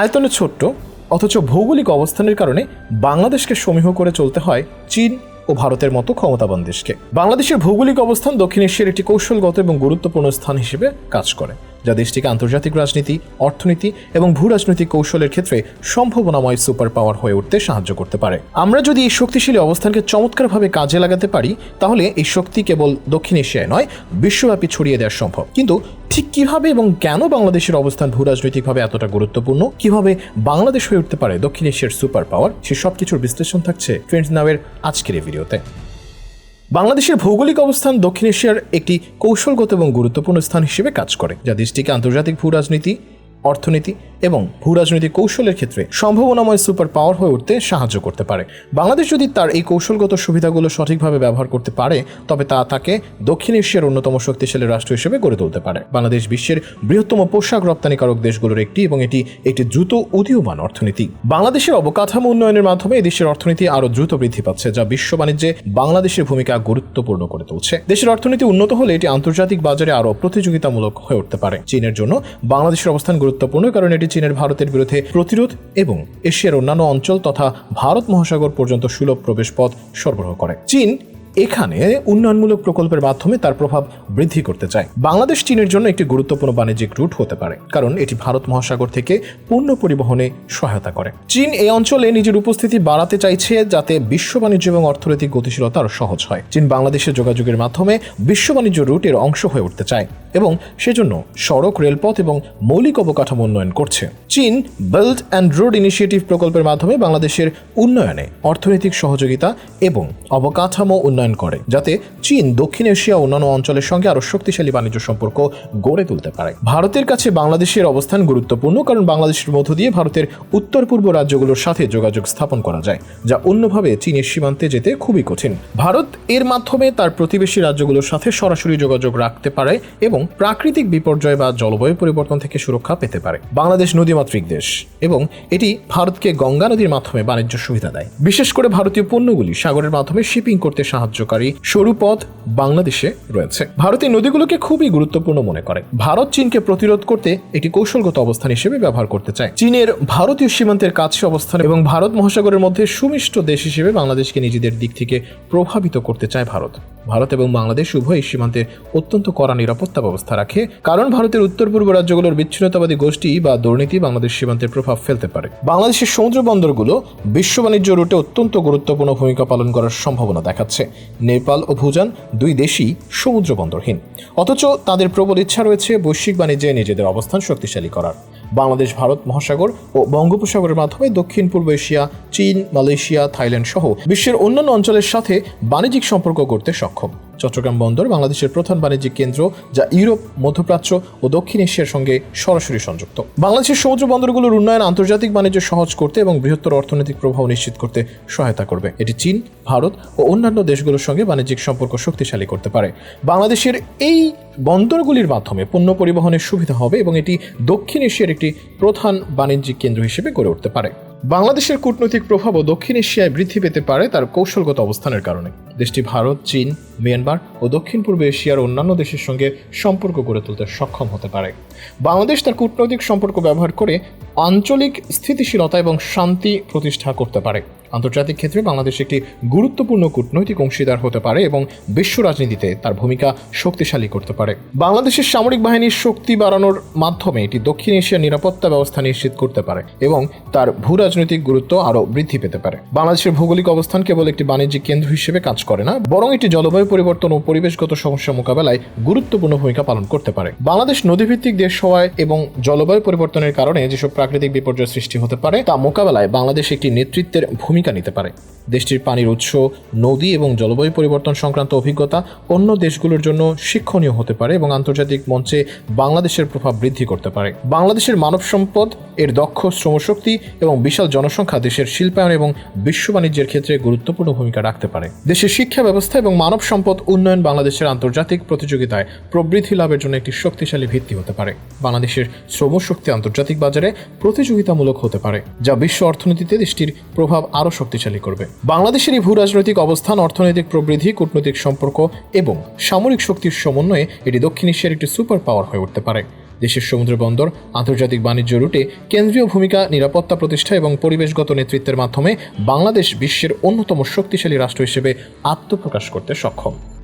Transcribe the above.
আয়তনে ছোট্ট, অথচ ভৌগোলিক অবস্থানের কারণে বাংলাদেশকে সমীহ করে চলতে হয় চীন ও ভারতের মতো ক্ষমতাবান দেশকে। বাংলাদেশের ভৌগোলিক অবস্থান দক্ষিণ এশিয়ার একটি কৌশলগত এবং গুরুত্বপূর্ণ স্থান হিসেবে কাজ করে। যা দেশটিকে আন্তর্জাতিক রাজনীতি, অর্থনীতি এবং ভূ রাজনৈতিক কৌশলের ক্ষেত্রে সম্ভাবনাময় সুপার পাওয়ার হয়ে উঠতে সাহায্য করতে পারে। আমরা যদি এই শক্তিশালী অবস্থানকে চমৎকারভাবে কাজে লাগাতে পারি, তাহলে এই শক্তি কেবল দক্ষিণ এশিয়ায় নয়, বিশ্বব্যাপী ছড়িয়ে দেওয়া সম্ভব। কিন্তু ঠিক কীভাবে এবং কেন বাংলাদেশের অবস্থান ভূ রাজনৈতিকভাবে এতটা গুরুত্বপূর্ণ? কীভাবে বাংলাদেশ হয়ে উঠতে পারে দক্ষিণ এশিয়ার সুপার পাওয়ার? সে সব কিছুর বিশ্লেষণ থাকছে ফ্রেন্ডস নাওয়ের আজকের এই ভিডিওতে। বাংলাদেশের ভৌগোলিক অবস্থান দক্ষিণ এশিয়ার একটি কৌশলগত এবং গুরুত্বপূর্ণ স্থান হিসেবে কাজ করে, যা দেশটিকে আন্তর্জাতিক ভূ রাজনীতি অর্থনীতি এবং ভূ রাজনৈতিক কৌশলের ক্ষেত্রে সম্ভাবনাময় সুপার পাওয়ার হয়ে উঠতে সাহায্য করতে পারে। বাংলাদেশ যদি তার এই কৌশলগত সুবিধাগুলো সঠিকভাবে ব্যবহার করতে পারে, তবে তা তাকে দক্ষিণ এশিয়ার অন্যতম শক্তিশালী রাষ্ট্র হিসেবে গড়ে তুলতে পারে। বাংলাদেশ বিশ্বের বৃহত্তম পোশাক রপ্তানিকারক দেশগুলোর একটি এবং এটি একটি দ্রুত উদীয়মান অর্থনীতি। বাংলাদেশের অবকাঠামো উন্নয়নের মাধ্যমে দেশের অর্থনীতি আরও দ্রুত বৃদ্ধি পাচ্ছে, যা বিশ্ব বাণিজ্যে বাংলাদেশের ভূমিকা গুরুত্বপূর্ণ করে তুলছে। দেশের অর্থনীতি উন্নত হলে এটি আন্তর্জাতিক বাজারে আরও প্রতিযোগিতামূলক হয়ে উঠতে পারে। চীনের জন্য বাংলাদেশের অবস্থান গুরুত্বপূর্ণ, কারণ এটি চীনের ভারতের বিরুদ্ধে প্রতিরোধ এবং এশিয়ার অন্যান্য অঞ্চল তথা ভারত মহাসাগর পর্যন্ত সুলভ প্রবেশ পথ সরবরাহ করে। চীন এখানে উন্নয়নমূলক প্রকল্পের মাধ্যমে তার প্রভাব বৃদ্ধি করতে চায়। বাংলাদেশ চীনের জন্য একটি গুরুত্বপূর্ণ বাণিজ্যিক রুট হতে পারে, কারণ এটি ভারত মহাসাগর থেকে পণ্য পরিবহনে সহায়তা করে। চীন এই অঞ্চলে নিজের উপস্থিতি বাড়াতে চাইছে যাতে বিশ্ব বাণিজ্য এবং অর্থনৈতিক গতিশীলতা আরও সহজ হয়। চীন বাংলাদেশের যোগাযোগের মাধ্যমে বিশ্ব বাণিজ্য রুটের অংশ হয়ে উঠতে চায় এবং সেজন্য সড়ক, রেলপথ এবং মৌলিক অবকাঠামো উন্নয়ন করছে। চীন বেল্ট অ্যান্ড রোড ইনিশিয়েটিভ প্রকল্পের মাধ্যমে বাংলাদেশের উন্নয়নে অর্থনৈতিক সহযোগিতা এবং অবকাঠামো উন্নয়ন করে, যাতে চীন, দক্ষিণ এশিয়া অন্যান্য অঞ্চলের সঙ্গে আরও শক্তিশালী বাণিজ্য সম্পর্ক গড়ে তুলতে পারে। ভারতের কাছে বাংলাদেশের অবস্থান গুরুত্বপূর্ণ, কারণ বাংলাদেশের মধ্য দিয়ে ভারতের উত্তর পূর্ব রাজ্যগুলোর সাথে যোগাযোগ স্থাপন করা যায়, যা অন্যভাবে চীনের সীমান্তে যেতে খুবই কঠিন। ভারত এর মাধ্যমে তার প্রতিবেশী রাজ্যগুলোর সাথে সরাসরি যোগাযোগ রাখতে পারে এবং প্রাকৃতিক বিপর্যয় বা জলবায়ু পরিবর্তন থেকে সুরক্ষা পেতে পারে। বাংলাদেশ নদীমাতৃক দেশ এবং এটি ভারতকে গঙ্গা নদীর মাধ্যমে বাণিজ্য সুবিধা দেয়। বিশেষ করে ভারতীয় পণ্যগুলি সাগরের মাধ্যমে শিপিং করতে সাহায্যকারী সরু পথ বাংলাদেশে রয়েছে। ভারত নদীগুলোকে খুবই গুরুত্বপূর্ণ মনে করে। ভারত চীনকে প্রতিরোধ করতে একটি কৌশলগত অবস্থান হিসেবে ব্যবহার করতে চায়। চীনের ভারতীয় সীমান্তের কাছে অবস্থান এবং ভারত মহাসাগরের মধ্যে সুমিষ্ট দেশ হিসেবে বাংলাদেশকে নিজেদের দিক থেকে প্রভাবিত করতে চায় ভারত। ভারত এবং বাংলাদেশ উভয় সীমান্তে অত্যন্ত কড়া নিরাপত্তা ব্যবস্থা রাখে। কারণ ভারতের উত্তর পূর্ব রাজ্যগুলোর বিচ্ছিন্নতাবাদী গোষ্ঠী বা দুর্নীতি বাংলাদেশ সীমান্তের প্রভাব ফেলতে পারে। বাংলাদেশের সমুদ্র বন্দরগুলো বিশ্ব বাণিজ্য রুটে অত্যন্ত গুরুত্বপূর্ণ ভূমিকা পালন করার সম্ভাবনা দেখাচ্ছে। নেপাল ও ভুটান দুই দেশই সমুদ্র বন্দরহীন। অথচ তাদের প্রবল ইচ্ছা রয়েছে বৈশ্বিক বাণিজ্যে নিজেদের অবস্থান শক্তিশালী করার। বাংলাদেশ, ভারত মহাসাগর ও বঙ্গোপসাগরের মাধ্যমে দক্ষিণ, পূর্ব এশিয়া, চীন, মালয়েশিয়া, থাইল্যান্ড সহ বিশ্বের অন্যান্য অঞ্চলের সাথে বাণিজ্যিক সম্পর্ক করতে সক্ষম। চট্টগ্রাম বন্দর বাংলাদেশের প্রধান বাণিজ্যিক কেন্দ্র, যা ইউরোপ, মধ্যপ্রাচ্য ও দক্ষিণ এশিয়ার সঙ্গে সরাসরি সংযুক্ত। বাংলাদেশের সমুদ্র বন্দরগুলোর উন্নয়ন আন্তর্জাতিক বাণিজ্য সহজ করতে এবং বৃহত্তর অর্থনৈতিক প্রভাব নিশ্চিত করতে সহায়তা করবে। এটি চীন, ভারত ও অন্যান্য দেশগুলোর সঙ্গে বাণিজ্যিক সম্পর্ক শক্তিশালী করতে পারে। বাংলাদেশের এই বন্দরগুলির মাধ্যমে পণ্য পরিবহনের সুবিধা হবে এবং এটি দক্ষিণ এশিয়ার একটি প্রধান বাণিজ্যিক কেন্দ্র হিসেবে গড়ে উঠতে পারে। বাংলাদেশের কূটনৈতিক প্রভাবও দক্ষিণ এশিয়ায় বৃদ্ধি পেতে পারে তার কৌশলগত অবস্থানের কারণে। দেশটি ভারত, চীন, মিয়ানমার ও দক্ষিণ পূর্ব এশিয়ার অন্যান্য দেশের সঙ্গে সম্পর্ক গড়ে তুলতে সক্ষম হতে পারে। বাংলাদেশ তার কূটনৈতিক সম্পর্ক ব্যবহার করে আঞ্চলিক স্থিতিশীলতা এবং শান্তি প্রতিষ্ঠা করতে পারে। আন্তর্জাতিক ক্ষেত্রে বাংলাদেশ একটি গুরুত্বপূর্ণ কূটনৈতিক অংশীদার হতে পারে এবং বিশ্ব রাজনীতিতে তার ভূমিকা শক্তিশালী করতে পারে। বাংলাদেশের সামরিক বাহিনীর শক্তি বাড়ানোর মাধ্যমে এটি দক্ষিণ এশিয়ার নিরাপত্তা ব্যবস্থা নিশ্চিত করতে পারে এবং তার ভূ রাজনৈতিক গুরুত্ব আরও বৃদ্ধি পেতে পারে। বাংলাদেশের ভৌগোলিক অবস্থান কেবল একটি বাণিজ্যিক কেন্দ্র হিসেবে কাজ করে না, বরং এটি জলবায়ু পরিবর্তন ও পরিবেশগত সমস্যা মোকাবেলায় গুরুত্বপূর্ণ ভূমিকা পালন করতে পারে। বাংলাদেশ নদীভিত্তিক দেশ হওয়ায় এবং জলবায়ু পরিবর্তনের কারণে যেসব প্রাকৃতিক বিপর্যয় সৃষ্টি হতে পারে, তা মোকাবেলায় বাংলাদেশ একটি নেতৃত্বের ভূমিকা নিতে পারে। দেশটির পানির উৎস, নদী এবং জলবায়ু পরিবর্তন সংক্রান্ত অভিজ্ঞতা অন্য দেশগুলোর জন্য শিক্ষণীয় হতে পারে এবং আন্তর্জাতিক মঞ্চে বাংলাদেশের প্রভাব বৃদ্ধি করতে পারে। বাংলাদেশের মানব সম্পদ, এর দক্ষ শ্রমশক্তি এবং বিশাল জনসংখ্যা দেশের শিল্পায়ন এবং বিশ্ব বাণিজ্যের ক্ষেত্রে গুরুত্বপূর্ণ ভূমিকা রাখতে পারে। দেশের শিক্ষা ব্যবস্থা এবং মানব সম্পদ উন্নয়ন বাংলাদেশের আন্তর্জাতিক প্রতিযোগিতায় প্রবৃদ্ধি লাভের জন্য একটি শক্তিশালী ভিত্তি হতে পারে। বাংলাদেশের শ্রমশক্তি আন্তর্জাতিক বাজারে প্রতিযোগিতামূলক হতে পারে, যা বিশ্ব অর্থনীতিতে দেশটির প্রভাব আরও আরও শক্তিশালী করবে। বাংলাদেশের এই ভূ রাজনৈতিক অবস্থান, অর্থনৈতিক প্রবৃদ্ধি, কূটনৈতিক সম্পর্ক এবং সামরিক শক্তির সমন্বয়ে এটি দক্ষিণ এশিয়ার একটি সুপার পাওয়ার হয়ে উঠতে পারে। দেশের সমুদ্র বন্দর, আন্তর্জাতিক বাণিজ্য রুটে কেন্দ্রীয় ভূমিকা, নিরাপত্তা প্রতিষ্ঠা এবং পরিবেশগত নেতৃত্বের মাধ্যমে বাংলাদেশ বিশ্বের অন্যতম শক্তিশালী রাষ্ট্র হিসেবে আত্মপ্রকাশ করতে সক্ষম।